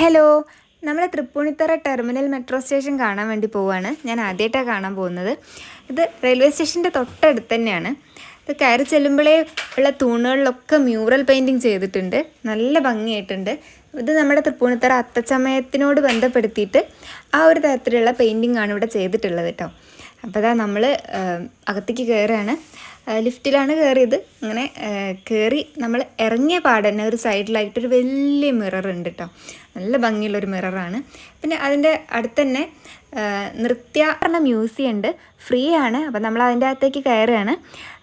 Hello നമ്മൾ Tripunithura terminal metro station കാണാൻ വേണ്ടി പോവുകയാണ് ഞാൻ ആദ്യമായിട്ടാണ് കാണാൻ പോകുന്നത്. ഇത് റെയിൽവേ സ്റ്റേഷന്റെ തൊട്ടടുത്ത് തന്നെയാണ്. ഇത് കയറി ചെല്ലുമ്പോഴേ ഉള്ള തൂണുകളിലൊക്കെ മ്യൂറൽ പെയിന്റിങ് ചെയ്തിട്ടുണ്ട്. നല്ല ഭംഗിയായിട്ടുണ്ട്. ഇത് നമ്മുടെ തൃപ്പൂണിത്തറ അത്തച്ചമയത്തിനോട് ബന്ധപ്പെടുത്തിയിട്ട് ആ ഒരു തരത്തിലുള്ള പെയിന്റിംഗ് ആണ് ഇവിടെ ചെയ്തിട്ടുള്ളത് കേട്ടോ. അപ്പോൾ അതാ നമ്മൾ അകത്തേക്ക് കയറുകയാണ്. ലിഫ്റ്റിലാണ് കയറിയത് അങ്ങനെ കയറി നമ്മൾ ഇറങ്ങിയ പാടന്നെ ഒരു സൈഡിലായിട്ടൊരു വലിയ മിറർ ഉണ്ട് കേട്ടോ നല്ല ഭംഗിയുള്ളൊരു മിററാണ് പിന്നെ അതിന്റെ അടുത്തന്നെ നൃത്യ പറഞ്ഞ മ്യൂസിയം ഉണ്ട് ഫ്രീ ആണ് അപ്പം നമ്മൾ അതിന്റെ അകത്തേക്ക് കയറുകയാണ്.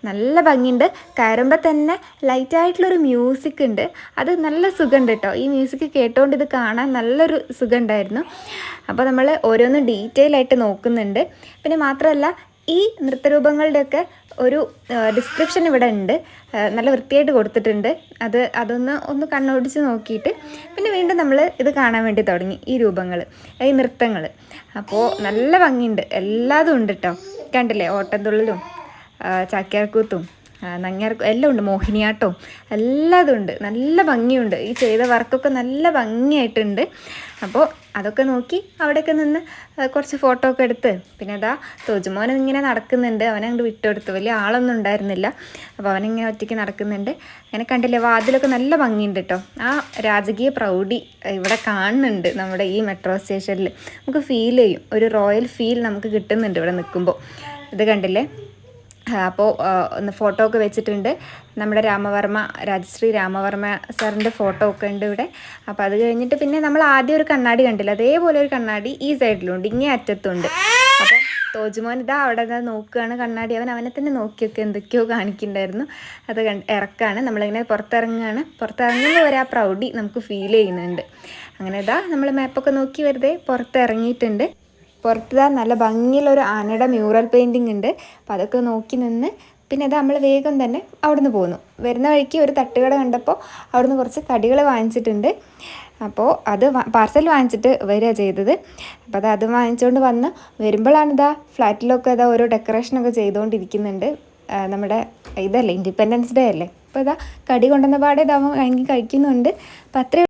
നല്ല ഭംഗിയുണ്ട്. കയറുമ്പോൾ തന്നെ ലൈറ്റായിട്ടുള്ളൊരു മ്യൂസിക് ഉണ്ട്. അത് നല്ല സുഖമുണ്ട് കേട്ടോ. ഈ മ്യൂസിക് കേട്ടുകൊണ്ട് ഇത് കാണാൻ നല്ലൊരു സുഖമുണ്ടായിരുന്നു. അപ്പോൾ നമ്മൾ ഓരോന്നും ഡീറ്റെയിൽ ആയിട്ട് നോക്കുന്നുണ്ട്. പിന്നെ മാത്രമല്ല ഈ നൃത്തരൂപങ്ങളുടെയൊക്കെ ഒരു ഡിസ്ക്രിപ്ഷൻ ഇവിടെ ഉണ്ട് നല്ല വൃത്തിയായിട്ട് കൊടുത്തിട്ടുണ്ട്. അത് അതൊന്ന് ഒന്ന് കണ്ണോടിച്ച് നോക്കിയിട്ട് പിന്നെ വീണ്ടും നമ്മൾ ഇത് കാണാൻ വേണ്ടി തുടങ്ങി ഈ രൂപങ്ങൾ ഈ നൃത്തങ്ങൾ അപ്പോൾ നല്ല ഭംഗിയുണ്ട്. എല്ലാതും ഉണ്ട് കേട്ടോ കണ്ടില്ലേ? ഓട്ടംതുള്ളലും ചാക്യാർക്കൂത്തും നങ്ങ്യാർ എല്ലാം ഉണ്ട്. മോഹിനിയാട്ടവും എല്ലാതും ഉണ്ട് നല്ല ഭംഗിയുണ്ട്. ഈ ചെയ്ത വർക്കൊക്കെ നല്ല ഭംഗിയായിട്ടുണ്ട്. അപ്പോൾ അതൊക്കെ നോക്കി അവിടെയൊക്കെ നിന്ന് കുറച്ച് ഫോട്ടോ ഒക്കെ എടുത്ത്. പിന്നെ അതാ തോജുമോൻ ഇങ്ങനെ നടക്കുന്നുണ്ട്. അവനെ അങ്ങോട്ട് വിട്ടെടുത്തു. വലിയ ആളൊന്നും ഉണ്ടായിരുന്നില്ല. അപ്പോൾ അവനിങ്ങനെ ഒറ്റയ്ക്ക് നടക്കുന്നുണ്ട്. അങ്ങനെ കണ്ടില്ലേ? വാതിലൊക്കെ നല്ല ഭംഗിയുണ്ട് കേട്ടോ ആ രാജകീയ പ്രൗഢി ഇവിടെ കാണുന്നുണ്ട് നമ്മുടെ ഈ മെട്രോ സ്റ്റേഷനിൽ നമുക്ക് ഫീൽ ചെയ്യും. ഒരു റോയൽ ഫീൽ നമുക്ക് കിട്ടുന്നുണ്ട് ഇവിടെ നിൽക്കുമ്പോൾ ഇത് കണ്ടില്ലേ? അപ്പോൾ ഒന്ന് ഫോട്ടോ ഒക്കെ വെച്ചിട്ടുണ്ട്. നമ്മുടെ രാമവർമ്മ രാജശ്രീ രാമവർമ്മ സാറിന്റെ ഫോട്ടോ ഒക്കെ ഉണ്ട് ഇവിടെ. അപ്പോൾ അത് കഴിഞ്ഞിട്ട് പിന്നെ നമ്മൾ ആദ്യം ഒരു കണ്ണാടി കണ്ടില്ല? അതേപോലെ ഒരു കണ്ണാടി ഈ സൈഡിലുണ്ട് ഇങ്ങേ അറ്റത്തുണ്ട്. അപ്പോൾ തോജുമോൻ ഇതാ അവിടെ ഇതാ നോക്കുകയാണ് കണ്ണാടി. അവൻ അവനെ തന്നെ നോക്കിയൊക്കെ എന്തൊക്കെയോ കാണിക്കുന്നുണ്ടായിരുന്നു. അത് ഇറക്കാണ്. നമ്മളിങ്ങനെ പുറത്തിറങ്ങുകയാണ്. പുറത്തിറങ്ങുമ്പോൾ ഒരു ആ പ്രൗഡി നമുക്ക് ഫീൽ ചെയ്യുന്നുണ്ട്. അങ്ങനെ ഇതാ നമ്മൾ മാപ്പൊക്കെ നോക്കി വെറുതെ പുറത്തിറങ്ങിയിട്ടുണ്ട്. പുറത്ത് നല്ല ഭംഗിയുള്ളൊരു ആനയുടെ മ്യൂറൽ പെയിന്റിങ് ഉണ്ട്. അപ്പോൾ അതൊക്കെ നോക്കി നിന്ന് പിന്നെ അത് നമ്മൾ വേഗം തന്നെ അവിടുന്ന് പോന്നു. വരുന്ന വഴിക്ക് ഒരു തട്ടുകട കണ്ടപ്പോൾ അവിടുന്ന് കുറച്ച് കടികൾ വാങ്ങിച്ചിട്ടുണ്ട്. അപ്പോൾ അത് പാർസൽ വാങ്ങിച്ചിട്ട് വരിക ചെയ്തത്. അപ്പോൾ അത് അത് വാങ്ങിച്ചുകൊണ്ട് വന്ന് വരുമ്പോഴാണ് ഇതാ ഫ്ലാറ്റിലൊക്കെ ഇതാ ഓരോ ഡെക്കറേഷനൊക്കെ ചെയ്തുകൊണ്ടിരിക്കുന്നുണ്ട് നമ്മുടെ ഇതല്ലേ ഇൻഡിപെൻഡൻസ് ഡേ അല്ലേ? അപ്പോൾ ഇതാ കടി കൊണ്ടുവന്ന പാടെ വാങ്ങി കഴിക്കുന്നുണ്ട്. അപ്പോൾ അത്രയും